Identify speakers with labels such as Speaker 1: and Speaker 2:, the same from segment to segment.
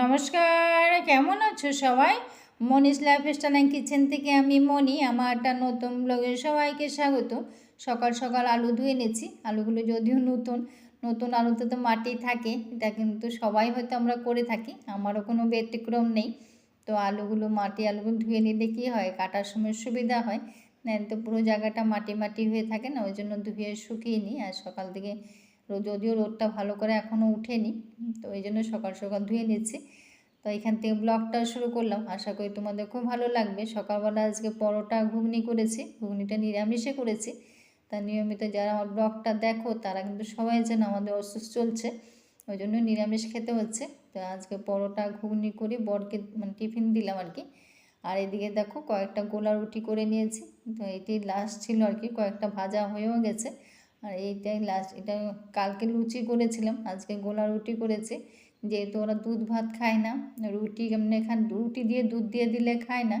Speaker 1: নমস্কার, কেমন আছো সবাই? মনিস লাইফস্টাইল অ্যান্ড কিচেন থেকে আমি মনি, আমার একটা নতুন ব্লগে সবাইকে স্বাগত। সকাল সকাল আলু ধুয়ে নিয়েছি আলুগুলো যদিও নতুন নতুন আলুতে তো মাটি থাকে, এটা কিন্তু সবাই হয়তো আমরা করে থাকি, আমারও কোনো ব্যতিক্রম নেই। তো আলুগুলো, মাটি আলুগুলো ধুয়ে নিলে কী হয়, কাটার সময় সুবিধা হয়। তো পুরো জায়গাটা মাটি মাটি হয়ে থাকে না, ওই জন্য ধুয়ে শুকিয়ে নিই, আর সকাল থেকে যদিও রোদটা ভালো করে এখনও উঠেনি, তো এই জন্য সকাল সকাল ধুয়ে নিচ্ছি। তো এখান থেকে ব্লগটা শুরু করলাম। আশা করি তোমাদের খুব ভালো লাগবে। সকালবেলা আজকে পরোটা ঘুগনি করেছি, ঘুগনিটা নিরামিষে করেছি। তা নিয়মিত যারা আমার ব্লগটা দেখো, তারা কিন্তু সবাই যেন আমাদের অসুস্থ চলছে, ওই জন্য নিরামিষ খেতে হচ্ছে। তো আজকে পরোটা ঘুগনি করি বরকে মানে টিফিন দিলাম আর কি। আর এদিকে দেখো কয়েকটা গোলা রুটি করে নিয়েছি। তো এটি লাস্ট ছিল আর কি, কয়েকটা ভাজা হয়েও গেছে। আর এইটাই লাস্ট এটা কালকে লুচি করেছিলাম, আজকে গোলা রুটি করেছি। যেহেতু ওরা দুধ ভাত খায় না, রুটি এমনি খান, রুটি দিয়ে দুধ দিয়ে দিলে খায় না,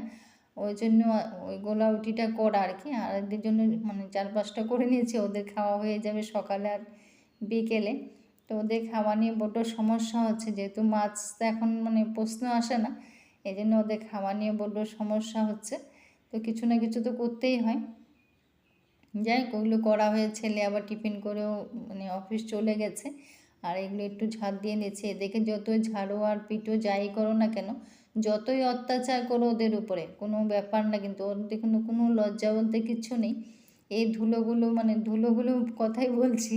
Speaker 1: ওই জন্য ওই গোলা রুটিটা করা আর কি। আর এদের জন্য মানে চার পাঁচটা করে নিয়েছি, ওদের খাওয়া হয়ে যাবে সকালে আর বিকেলে। তো ওদের খাওয়া নিয়ে বড্ড সমস্যা হচ্ছে, যেহেতু মাছ তো এখন মানে প্রশ্ন আসে না এই জন্য ওদের খাওয়া নিয়ে বড্ড সমস্যা হচ্ছে। তো কিছু না কিছু তো করতেই হয়। যাই হোক, ওগুলো করা হয়ে ছেলে আবার টিফিন করেও মানে অফিস চলে গেছে। আর এগুলো একটু ঝাড় দিয়ে নিচ্ছে এদেরকে যতই ঝাড়ো আর পিটো যাই করো না কেন, যতই অত্যাচার করো ওদের উপরে, কোনো ব্যাপার না। কিন্তু ওদের কোনো কোনো লজ্জা বলতে কিচ্ছু নেই। এই ধুলোগুলো মানে ধুলোগুলো কথাই বলছি,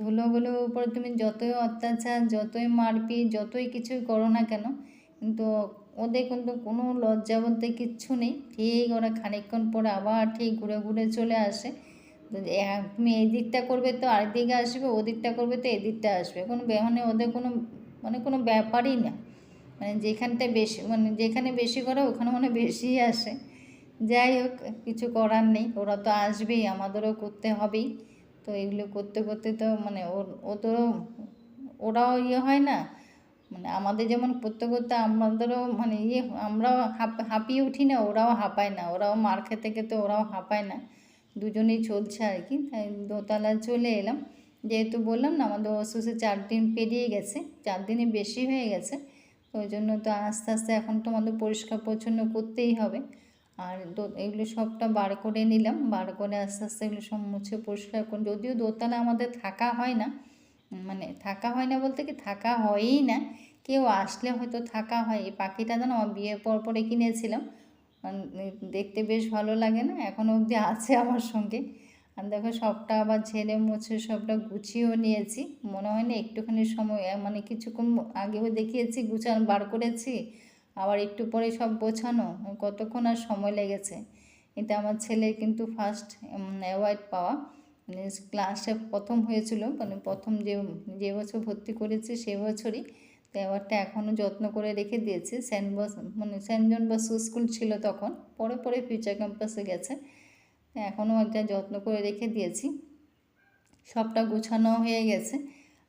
Speaker 1: ধুলোগুলোর উপরে তুমি যতই অত্যাচার, যতই মারপিট, যতই কিছুই করো না কেন, কিন্তু ওদের কিন্তু কোনো লজ্জা বলতে কিচ্ছু নেই। ঠিক ওরা খানিকক্ষণ পরে আবার ঠিক ঘুরে ঘুরে চলে আসে। তুমি এই দিকটা করবে তো আরেকদিকে আসবে, ও দিকটা করবে তো এদিকটা আসবে। কোনো মানে ওদের কোনো মানে কোনো ব্যাপারই না। মানে যেখানটায় বেশি মানে যেখানে বেশি করে ওখানে মানে বেশি আসে। যাই হোক, কিছু করার নেই। ওরা তো আসবেই, আমাদেরও করতে হবেই। তো এগুলো করতে করতে তো মানে ওর ও তো ওরাও ইয়ে হয় না। মানে আমাদের যেমন করতে করতে আমাদেরও মানে ইয়ে আমরাও হাঁপিয়ে উঠি না, ওরাও হাঁপায় না, ওরাও মার খেতে খেতে ওরাও হাঁপায় না। দুজনেই চলছে আর কি। তাই দোতলায় চলে এলাম। যেহেতু বললাম না, আমাদের অসুস্থে চার দিন পেরিয়ে গেছে, চার দিনে বেশি হয়ে গেছে। ওই জন্য তো আস্তে আস্তে এখন তো আমাদের পরিষ্কার পরিচ্ছন্ন করতেই হবে। আর এগুলো সবটা বার করে নিলাম। বার করে আস্তে আস্তে এগুলো সব মুছে পরিষ্কার করে, যদিও দোতলা আমাদের থাকা হয় না মানে থাকা হয় না বলতে কি থাকা হয়ই না। কেউ আসলে হয়তো থাকা হয়। এই পাখিটা যেন বিয়ের পর পরে কিনেছিলাম। দেখতে বেশ ভালো লাগে না? এখনও অবধি আছে আমার সঙ্গে। আর দেখো সবটা আবার ঝেড়ে মুছে সবটা গুছিয়েও নিয়েছি। মনে হয় না একটুখানি সময় মানে কিছুক্ষণ আগেও দেখিয়েছি, গুছানো, বার করেছি। আবার একটু পরে সব গোছানো। কতক্ষণ আর সময় লেগেছে? এটা আমার ছেলের কিন্তু ফার্স্ট অ্যাওয়ার্ড পাওয়া। মানে ক্লাসে প্রথম হয়েছিল মানে প্রথম যে যে বছর ভর্তি করেছি সে বছরই তো অ্যাওয়ার্ডটা এখনও যত্ন করে রেখে দিয়েছে। সেন্ট বস মানে সেন্ট জন বস স্কুল ছিল তখন, পরে পরে ফিউচার ক্যাম্পাসে গেছে। এখনও একটা যত্ন করে রেখে দিয়েছি। সবটা গুছানো হয়ে গেছে।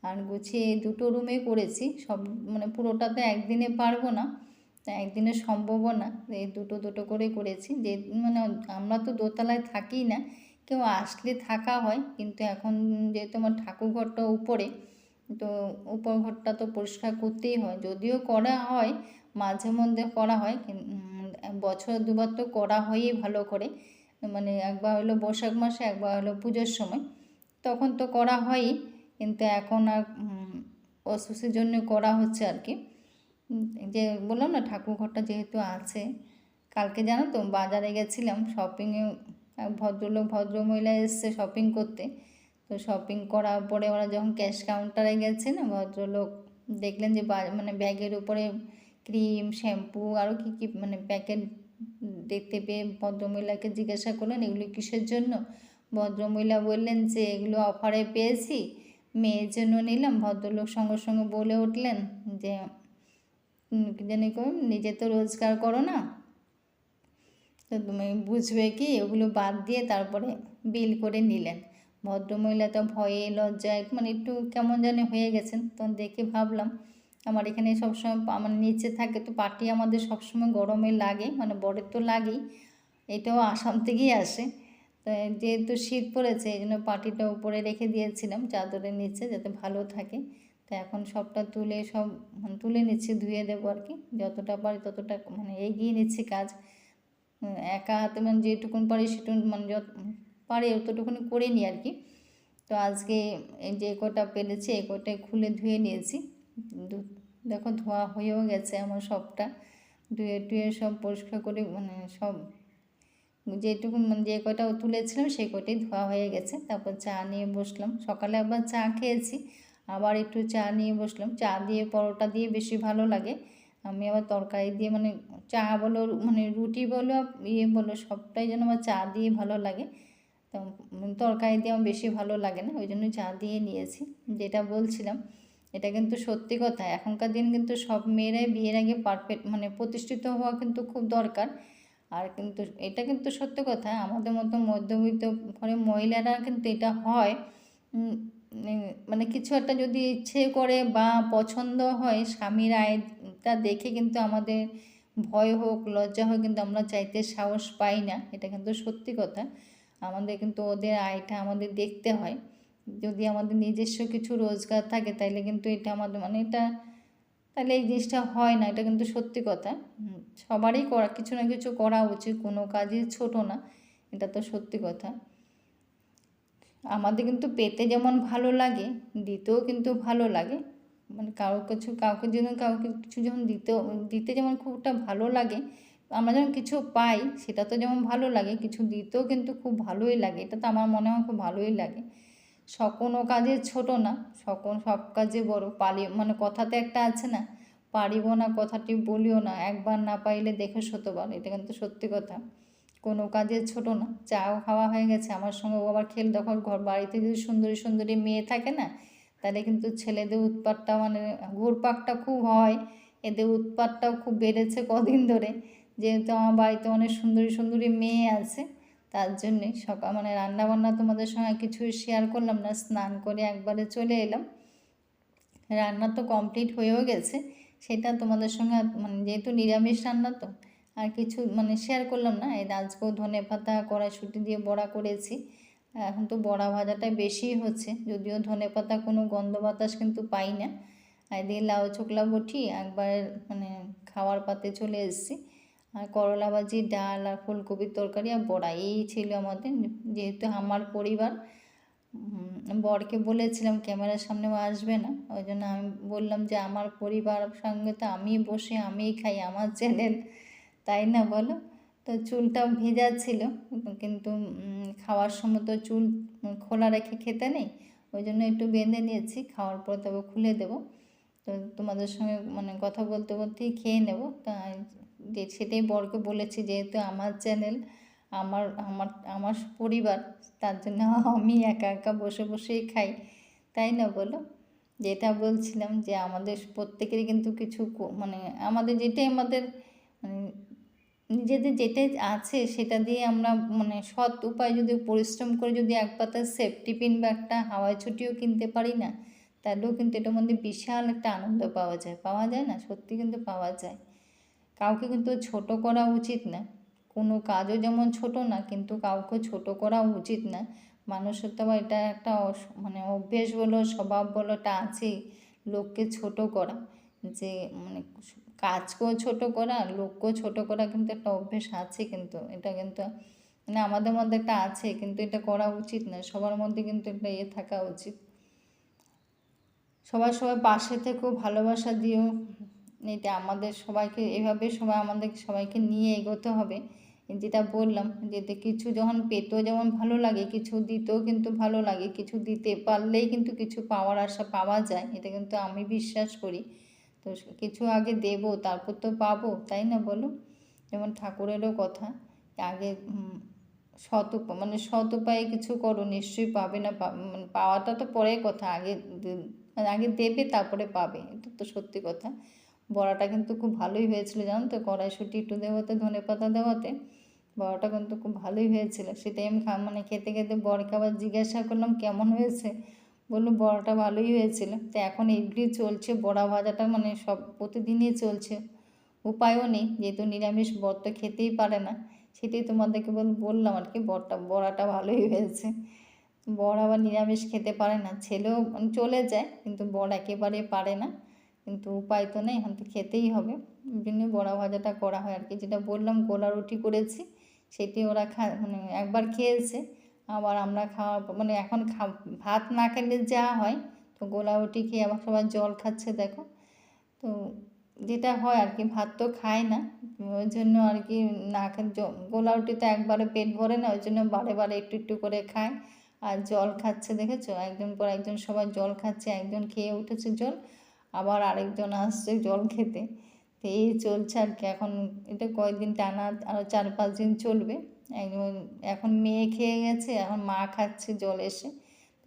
Speaker 1: আর গুছিয়ে দুটো রুমে করেছি। সব মানে পুরোটা তো একদিনে পারব না একদিনে সম্ভবও না। এই দুটো দুটো করে করেছি। যে মানে আমরা তো দোতলায় থাকি না কেউ আসলে থাকা হয়, কিন্তু এখন যেহেতু আমার ঠাকুর ঘরটা উপরে, তো উপর ঘরটা তো পরিষ্কার করতেই হয়। যদিও করা হয়, মাঝে মধ্যে করা হয় বছর দুবার তো করা হয়ই ভালো করে। মানে একবার হলো বৈশাখ মাসে, একবার হলো পুজোর সময়। তখন তো করা হয়ই, কিন্তু এখন আর অসুস্থের জন্য করা হচ্ছে আর কি। যে বললাম না ঠাকুর ঘরটা যেহেতু আছে, কালকে জানো তো বাজারে গেছিলাম শপিংয়ে ভদ্রলোক, ভদ্রমহিলা এসছে শপিং করতে। তো শপিং করার পরে ওরা যখন ক্যাশ কাউন্টারে গেছে না, ভদ্রলোক দেখলেন যে মানে ব্যাগের উপরে ক্রিম শ্যাম্পু আরও কী কী মানে প্যাকেট দেখতে পেয়ে ভদ্রমহিলাকে জিজ্ঞাসা করলেন, এগুলো কিসের জন্য? ভদ্রমহিলা বললেন যে, এগুলো অফারে পেয়েছি। মেয়ের জন্য নিলাম। ভদ্রলোক সঙ্গে সঙ্গে বলে উঠলেন যে জানি নিজে তো রোজগার করো না। তো তুমি বুঝবে কি? ওগুলো বাদ দিয়ে তারপরে বিল করে নিলেন। ভদ্রমহিলা তো ভয়ে, লজ্জায় মানে একটু কেমন জানি হয়ে গেছেন। তখন দেখে ভাবলাম, আমার এখানে সবসময় আমার নিচে থাকে তো পাটি আমাদের সবসময় গরমে লাগে মানে বরের তো লাগেই। এটাও আসাম থেকেই আসে। তো যেহেতু শীত পড়েছে, এই জন্য পাটিটা উপরে রেখে দিয়েছিলাম চাদরের নিচে যাতে ভালো থাকে। তো এখন সবটা তুলে, সব মানে তুলে নিচ্ছি, ধুয়ে দেবো আর কি। যতটা পারি ততটা মানে এগিয়ে নিচ্ছি কাজ। একা হাতে মানে যেটুকুন পারি সেটুকুন মানে যত পারি অতটুকুনি করে নিই আর কি। তো আজকে যে কটা পেরেছি এই কটাই খুলে ধুয়ে নিয়েছি। দেখো ধোয়া হয়েও গেছে আমার সবটা। ধুয়ে টুয়ে সব পরিষ্কার করে মানে সব যেটুকু মানে যে কটা তুলেছিলাম সেই কটাই ধোয়া হয়ে গেছে। তারপর চা নিয়ে বসলাম। সকালে আবার চা খেয়েছি। আবার একটু চা নিয়ে বসলাম। চা দিয়ে পরোটা দিয়ে বেশি ভালো লাগে। আমি আবার তরকারি দিয়ে মানে চা বলো মানে রুটি বলো ইয়ে বলো, সবটাই যেন আমার চা দিয়ে ভালো লাগে। তো তরকারি দিয়ে আমার বেশি ভালো লাগে না, ওই জন্য চা দিয়ে নিয়েছি। যেটা বলছিলাম, এটা কিন্তু সত্যি কথা। এখনকার দিন কিন্তু সব মেয়েরাই বিয়ের আগে পারফেক্ট মানে প্রতিষ্ঠিত হওয়া কিন্তু খুব দরকার। আর কিন্তু এটা কিন্তু সত্যি কথা, আমাদের মতো মধ্যবিত্ত ঘরের মহিলারা কিন্তু এটা হয়। মানে কিছু একটা যদি ইচ্ছে করে বা পছন্দ হয়, স্বামীর আয়টা দেখে কিন্তু আমাদের ভয় হোক, লজ্জা হোক কিন্তু আমরা চাইতে সাহস পাই না, এটা কিন্তু সত্যি কথা। আমাদের কিন্তু ওদের আয়টা আমাদের দেখতে হয়। যদি আমাদের নিজস্ব কিছু রোজগার থাকে তাইলে কিন্তু এটা আমাদের মানে এটা তাহলে এই জিনিসটা হয় না, এটা কিন্তু সত্যি কথা। সবারই করা, কিছু না কিছু করা উচিত, কোনো কাজই ছোট না, এটা তো সত্যি কথা। আমাদের কিন্তু পেতে যেমন ভালো লাগে, দিতেও কিন্তু ভালো লাগে। মানে কারও কিছু, কাউকে যেন কাউকে কিছু যখন দিতে দিতে যেমন খুব একটা ভালো লাগে, আমরা যখন কিছু পাই, সেটা তো যেমন ভালো লাগে, কিছু দিতেও কিন্তু খুব ভালোই লাগে, এটা তো আমার মনে হয় খুব ভালোই লাগে। সকনো কাজে ছোট না সকল সব কাজে বড়, পালি মানে কথাতে একটা আছে না, পারিব না কথাটি বলিও না, একবার না পাইলে দেখো শতবার, এটা কিন্তু সত্যি কথা। কোনো কাজে ছোট না চাও খাওয়া হয়ে গেছে, আমার সঙ্গে আবার খেল তখন ঘর বাড়িতে যদি সুন্দরী সুন্দরী মেয়ে থাকে না তাহলে কিন্তু ছেলেদের উৎপাতটা মানে ঘুরপাকটা খুব হয়। এদের উৎপাতটাও খুব বেড়েছে কদিন ধরে। যেহেতু আমার বাড়িতে অনেক সুন্দরী সুন্দরী মেয়ে আছে, তার জন্যে সকাল মানে রান্নাবান্না তোমাদের সঙ্গে কিছুই শেয়ার করলাম না, স্নান করে একবারে চলে এলাম। রান্না তো কমপ্লিট হয়েও গেছে, সেটা তোমাদের সঙ্গে মানে যেহেতু নিরামিষ রান্না তো, আর কিছু মানে শেয়ার করলাম না। এই আজকেও ধনে পাতা কড়াইশুঁটি দিয়ে বড়া করেছি। এখন তো বড়া ভাজাটা বেশি হচ্ছে, যদিও ধনে পাতা কোনো গন্ধ বাতাস কিন্তু পাই না। আর এদিকে লাউ চোকলা বটি, একবার মানে খাওয়ার পাতে চলে এসেছি। আর করলা ভাজি ডাল আর ফুলকপির তরকারি আর বড়া, এই ছিল আমাদের। যেহেতু আমার পরিবার বরকে বলেছিলাম ক্যামেরার সামনেও আসবে না, ওই জন্য আমি বললাম যে আমার পরিবার সঙ্গে তো আমি বসে, আমিই খাই, আমার চ্যানেল, তাই না বলো? তো চুলটা ভেজা ছিল, কিন্তু খাওয়ার সময় তো চুল খোলা রেখে খেতে নেই, ওই জন্য একটু বেঁধে নিয়েছি, খাওয়ার পর তবে খুলে দেবো। তো তোমাদের সঙ্গে মানে কথা বলতে বলতেই খেয়ে নেব। যে, সেটাই বরকে বলেছি, যেহেতু আমার চ্যানেল, আমার আমার আমার পরিবার, তার জন্য আমি একা একা বসে বসেই খাই, তাই না বলো? যেটা বলছিলাম যে, আমাদের প্রত্যেকেরই কিন্তু কিছু মানে আমাদের যেটাই আমাদের মানে নিজেদের যেটাই আছে সেটা দিয়ে আমরা মানে সৎ উপায় যদি পরিশ্রম করে যদি এক পাতা সেফটি পিন বা একটা হাওয়াই ছুটিও কিনতে পারি না, তাহলেও কিন্তু এটার মধ্যে বিশাল একটা আনন্দ পাওয়া যায়। পাওয়া যায় না? সত্যি কিন্তু পাওয়া যায়। কাউকে কিন্তু ছোট করা উচিত না। কোনো কাজও যেমন ছোট না, কিন্তু কাউকে ছোট করা উচিত না। মানুষের তো এটা একটা মানে অভ্যেস বলো, স্বভাব বলো, এটা আছেই। লোককে ছোট করা। যে মানে কাজকেও ছোট করা, লোককেও ছোট করা কিন্তু একটা অভ্যেস আছে কিন্তু। এটা কিন্তু মানে আমাদের মধ্যে একটা আছে কিন্তু এটা করা উচিত না। সবার মধ্যে কিন্তু একটা ইয়ে থাকা উচিত। সবাই সবাই পাশে থেকেও ভালোবাসা দিও। এটা আমাদের সবাইকে, এভাবে সবাই আমাদের সবাইকে নিয়ে এগোতে হবে। যেটা বললাম যেতে কিছু যখন পেতেও যেমন ভালো লাগে, কিছু দিতেও কিন্তু ভালো লাগে, কিছু দিতে পারলেই কিন্তু কিছু পাওয়ার আশা পাওয়া যায়। এটা কিন্তু আমি বিশ্বাস করি। তো কিছু আগে দেবো, তারপর তো পাবো, তাই না বলো? যেমন ঠাকুরেরও কথা আগে সৎ মানে সৎ উপায়ে কিছু করো, নিশ্চয়ই পাবে না মানে পাওয়াটা তো পরের কথা, আগে মানে আগে দেবে, তারপরে পাবে, এটা তো সত্যি কথা। বড়াটা কিন্তু খুব ভালোই হয়েছিল, জানো তো, কড়াইশুঁটি একটু দেওয়াতে, ধনে পাতা দেওয়াতে, বড়াটা কিন্তু খুব ভালোই হয়েছিল। সেটাই আমি মানে খেতে খেতে বরকে আবার জিজ্ঞাসা করলাম, কেমন হয়েছে? বলল, বড়াটা ভালোই হয়েছিল। তো এখন এগুলি চলছে, বড়া ভাজাটা মানে সব প্রতিদিনই চলছে। উপায়ও নেই, যেহেতু নিরামিষ, বর তো খেতেই পারে না। সেটাই তোমাদেরকে বল, বললাম আর কি, বরটা, বড়াটা ভালোই হয়েছে। বর আবার নিরামিষ খেতে পারে না, ছেলেও চলে যায়, কিন্তু বর একেবারে পারে না। কিন্তু উপায় তো নেই, এখন তো খেতেই হবে। জন্য বড়া ভাজাটা করা হয় আর কি। যেটা বললাম, গোলা রুটি করেছি, সেটি ওরা খা মানে একবার খেয়েছে। আবার আমরা খাওয়া মানে এখন ভাত না খেলে যা হয়, তো গোলা খেয়ে আবার সবাই জল খাচ্ছে, দেখো। তো যেটা হয় আর কি, ভাত তো খায় না, ওই জন্য আর কি না গোলা রুটিতে একবারে পেট ভরে না, ওই জন্য বারে বারে একটু একটু করে খায়। আর জল খাচ্ছে, দেখেছ? একজন পর একজন সবাই জল খাচ্ছে, একজন খেয়ে উঠেছে জল, আবার আরেকজন আসছে জল খেতে। তো এই চলছে আর কি, এখন এটা কয়েকদিন টানা আরও চার পাঁচ দিন চলবে। এখন মেয়ে খেয়ে গেছে, এখন মা খাচ্ছে জল এসে।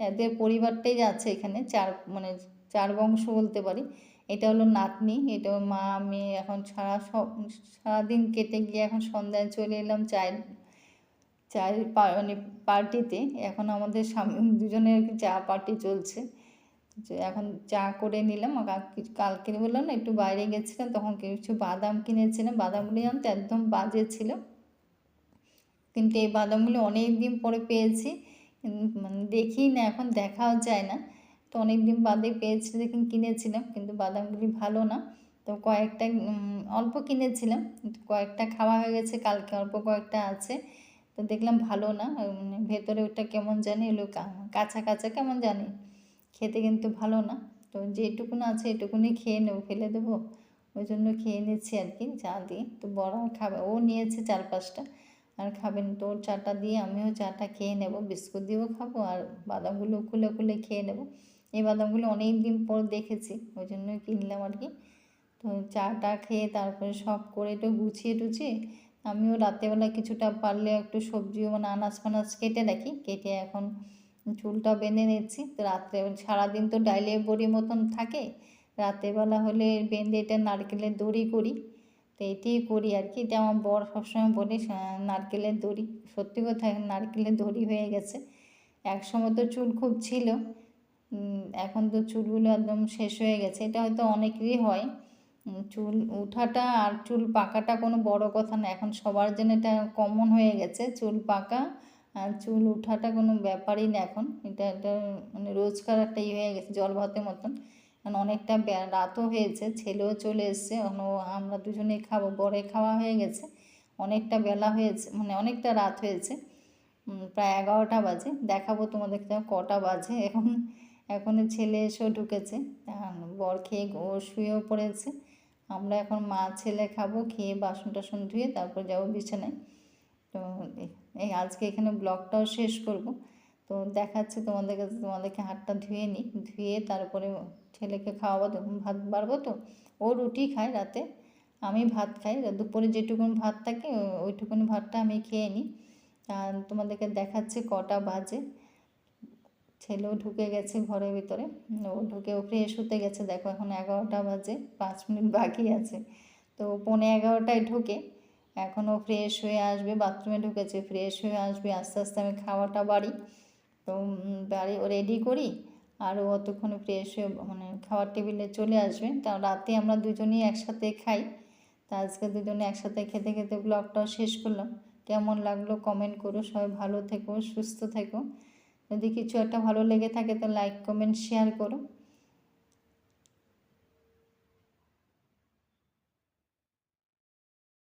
Speaker 1: এদের পরিবারটাই যাচ্ছে এখানে, চার মানে চার বংশ বলতে পারি। এটা হলো নাতনি, এটা মা, মেয়ে। এখন সারা সারাদিন কেটে গিয়ে এখন সন্ধ্যায় চলে এলাম চায়ের চায়ের মানে পার্টিতে। এখন আমাদের স্বামী দুজনের চা পার্টি চলছে। এখন চা করে নিলাম। কালকে বললাম না একটু বাইরে গেছিলাম, তখন কিছু বাদাম কিনেছিলাম। বাদামগুলি জানতো একদম বাজে ছিল। কিন্তু এই বাদামগুলি অনেক দিন পরে পেয়েছি। মানে দেখি না, এখন দেখাও যায় না। তো অনেক দিন বাদে পেয়েছি দেখে কিনেছিলাম, কিন্তু বাদামগুলি ভালো না। তো কয়েকটা অল্প কিনেছিলাম কয়েকটা খাওয়া হয়ে গেছে, কালকে অল্প কয়েকটা আছে। তো দেখলাম ভালো না মানে ভেতরে ওটা কেমন জানি এলো কাঁচা কাঁচা কেমন জানি। খেতে কিন্তু ভালো না। তো যেটুকুন আছে এটুকুনি খেয়ে নেব, ফেলে দেবো। ওই জন্য খেয়ে নিচ্ছি আর কি চা দিয়ে। তো বড় খাবে, ও নিয়েছে চার পাঁচটা। আর খাবেন। তো ওর চাটা দিয়ে আমিও চাটা খেয়ে নেব। বিস্কুট দিয়েও খাব আর বাদামগুলো খুলে খুলে খেয়ে নেব। এই বাদামগুলো অনেক দিন পর দেখেছি, ওই জন্য কিনলাম আর কি। তো চাটা খেয়ে তারপরে সব করে একটু গুছিয়ে টুছিয়ে আমিও রাতেবেলা কিছুটা পারলে একটু সবজিও মানে আনাজ ফানাজ কেটে রাখি। কেটে এখন চুলটা বেঁধে নিচ্ছি। তো রাত্রে সারাদিন তো ডাইলে বড়ি মতন থাকে। রাতেরবেলা হলে বেঁধে এটা নারকেলের দড়ি করি। তো এটাই করি আর কি। এটা আমার বর সবসময় বলি নারকেলের দড়ি, সত্যি কথা নারকেলের দড়ি হয়ে গেছে। একসময় তো চুল খুব ছিল এখন তো চুলগুলো একদম শেষ হয়ে গেছে। এটা হয়তো অনেকেরই হয়। চুল উঠাটা আর চুল পাকাটা কোনো বড় কথা না। এখন সবার জন্য এটা কমন হয়ে গেছে, চুল পাকা আর চুল উঠাটা কোনো ব্যাপারই না এখন। এটা একটা মানে রোজকার একটা ইয়ে হয়ে গেছে জল ভাতের মতন। কারণ অনেকটা রাতও হয়েছে, ছেলেও চলে এসছে আমরা দুজনেই খাব বরে খাওয়া হয়ে গেছে, অনেকটা বেলা হয়েছে মানে অনেকটা রাত হয়েছে প্রায় এগারোটা বাজে, দেখাবো তোমাদের কটা বাজে, এখন এখন ছেলে এসেও ঢুকেছে বর খেয়ে ও শুয়েও পড়েছে, আমরা এখন মা, ছেলে খাব, খেয়ে বাসন টাসন ধুয়ে তারপর যাব বিছানায়, তো এই আজকে এখানে ব্লগটাও শেষ করব তো দেখাচ্ছে তোমাদের কাছে, তোমাদেরকে হাতটা ধুয়ে নিই। ধুয়ে তারপরে ছেলেকে খাওয়াবো তো ভাত বাড়বো তো। ও রুটি খায় রাতে, আমি ভাত খাই। দুপুরে যেটুকুন ভাত থাকে ওইটুকুনি ভাতটা আমি খেয়ে নিই। আর তোমাদেরকে দেখাচ্ছে কটা বাজে। ছেলেও ঢুকে গেছে ঘরের ভিতরে। ও ঢুকে, ও ফ্রেশ হতে গেছে। দেখো এখন এগারোটা বাজে, পাঁচ মিনিট বাকি আছে। তো পৌনে এগারোটায় ঢুকে। এখনও ফ্রেশ হয়ে আসবে বাথরুমে ঢুকেছে ফ্রেশ হয়ে আসবে। আস্তে আস্তে আমি খাওয়াটা বাড়ি। তো বাড়ি ও রেডি করি। আর ও অতক্ষণ ফ্রেশ হয়ে মানে খাওয়ার টেবিলে চলে আসবে। তা রাতে আমরা দুজনেই একসাথে খাই। তা আজকে দুজনে একসাথে খেতে খেতে ব্লগটাও শেষ করলাম। কেমন লাগল কমেন্ট করো। সবাই ভালো থেকো, সুস্থ থেকো। যদি কিছু একটা ভালো লেগে থাকে, তো লাইক কমেন্ট শেয়ার করো।